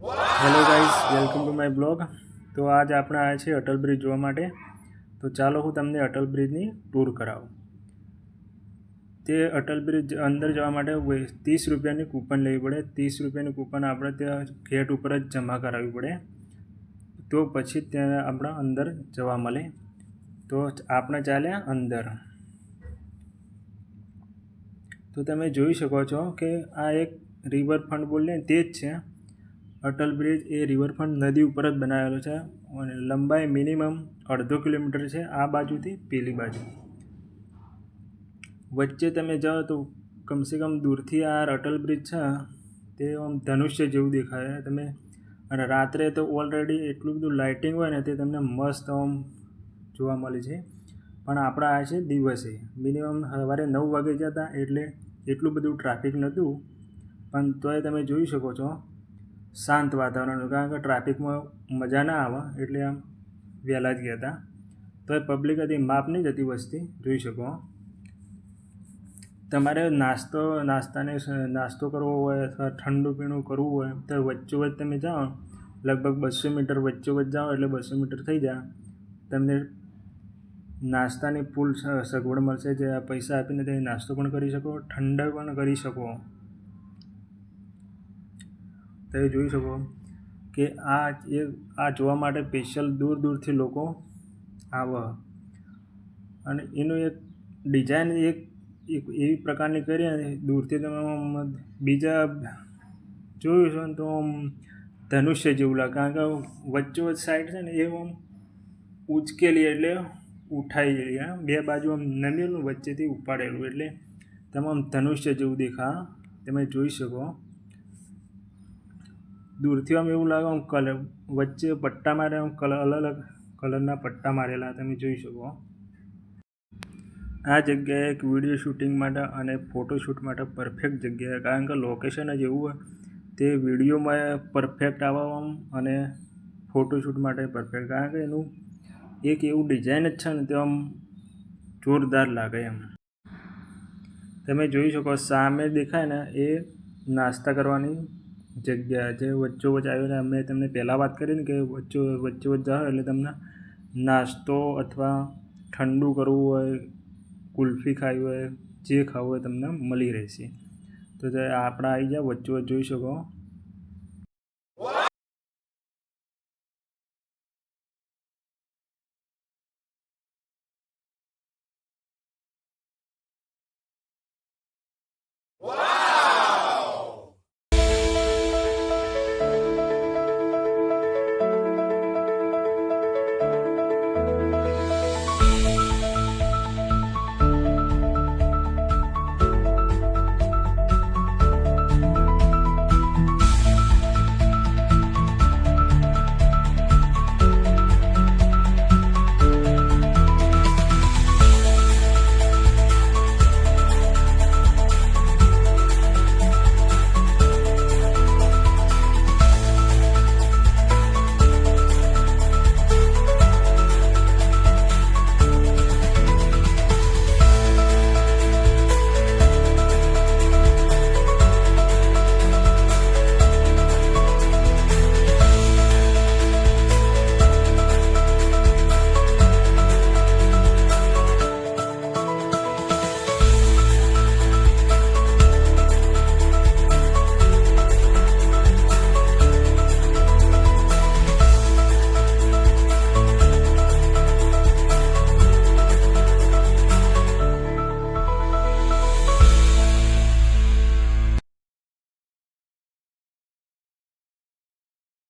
Hello guys welcome to my vlog તો આજ આપણે આવ્યા છીએ અટલ બ્રિજ જોવા માટે. તો ચાલો હું તમને અટલ બ્રિજની ટૂર કરાવું. તે અટલ બ્રિજ અંદર જવા માટે ત્રીસ રૂપિયાની કૂપન લેવી પડે. ત્રીસ રૂપિયાની કૂપન આપણે ત્યાં ગેટ ઉપર જ જમા કરાવવી પડે. તો પછી ત્યાં આપણા અંદર જવા મળે. તો આપણે ચાલ્યા અંદર. તો તમે જોઈ શકો છો કે આ એક રિવરફ્રન્ટ બોલીને તે જ છે. અટલ બ્રિજ એ રિવરફ્રન્ટ નદી ઉપર જ બનાવેલો છે અને લંબાઈ મિનિમમ અડધો કિલોમીટર છે આ બાજુથી પેલી બાજુ. વચ્ચે તમે જાઓ તો કમસે કમ દૂરથી આ અટલ બ્રિજ છે, તે આમ ધનુષ્ય જેવું દેખાય. તમે અને રાત્રે તો ઓલરેડી એટલું બધું લાઇટિંગ હોય ને તે તમને મસ્ત આમ જોવા મળે છે પણ આપણા આ છે દિવસે. મિનિમમ સવારે નવ વાગે જતા એટલે એટલું બધું ટ્રાફિક નહોતું. પણ તોય તમે જોઈ શકો છો શાંત વાતાવરણ કારણ કે ટ્રાફિકમાં મજા ના આવે એટલે આમ વહેલા જ ગયા હતા. તો એ પબ્લિક હતી, માપ નહીં જતી વસ્તી, જોઈ શકો તમારે નાસ્તો, નાસ્તાને નાસ્તો કરવો હોય અથવા ઠંડુ પીણું કરવું હોય તો વચ્ચોવચ્ચ તમે જાઓ. લગભગ બસો મીટર વચ્ચોવચ્ચ જાઓ એટલે બસો મીટર થઈ જાય. તમને નાસ્તાની ફૂલ સગવડ મળશે. જે પૈસા આપીને તમે નાસ્તો પણ કરી શકો, ઠંડક પણ કરી શકો. તમે જોઈ શકો કે આ એ આ જોવા માટે સ્પેશિયલ દૂર દૂરથી લોકો આવે. અને એનું એક ડિઝાઇન એક એક એવી પ્રકારની કરી અને દૂરથી તમે બીજા જોયું છે તો આમ ધનુષ્ય જેવું લાગે. કારણ કે વચ્ચોવચ્ચ સાઈડ છે ને એ આમ ઉચકેલી એટલે ઉઠાઈ ગયેલી. બે બાજુ આમ નમેલું વચ્ચેથી ઉપાડેલું. એટલે તમામ ધનુષ્ય જેવું દેખા તમે જોઈ શકો. દૂરથી આમ એવું લાગે આમ કલર વચ્ચે પટ્ટા મારે, આમ કલર અલગ અલગ કલરના પટ્ટા મારેલા તમે જોઈ શકો. આ જગ્યાએ એક વીડિયો શૂટિંગ માટે અને ફોટોશૂટ માટે પરફેક્ટ જગ્યા કારણ કે લોકેશન જ એવું હોય, તે વિડીયોમાં પરફેક્ટ આવવામાં અને ફોટોશૂટ માટે પરફેક્ટ કારણ કે એનું એક એવું ડિઝાઇન જ છે ને, તે આમ જોરદાર લાગે એમ. તમે જોઈ શકો, સામે દેખાય ને, એ નાસ્તા કરવાની જગ્યા જે વચ્ચોવચ્ચ ને અમે તમને પહેલાં વાત કરી ને કે વચ્ચો વચ્ચોવચ્ચ જાઓ એટલે તમને નાસ્તો અથવા ઠંડુ કરવું હોય, કુલ્ફી ખાવી હોય, જે ખાવું હોય તમને મળી રહેશે. તો આપણા આવી જાઓ વચ્ચોવચ્ચ જોઈ શકો.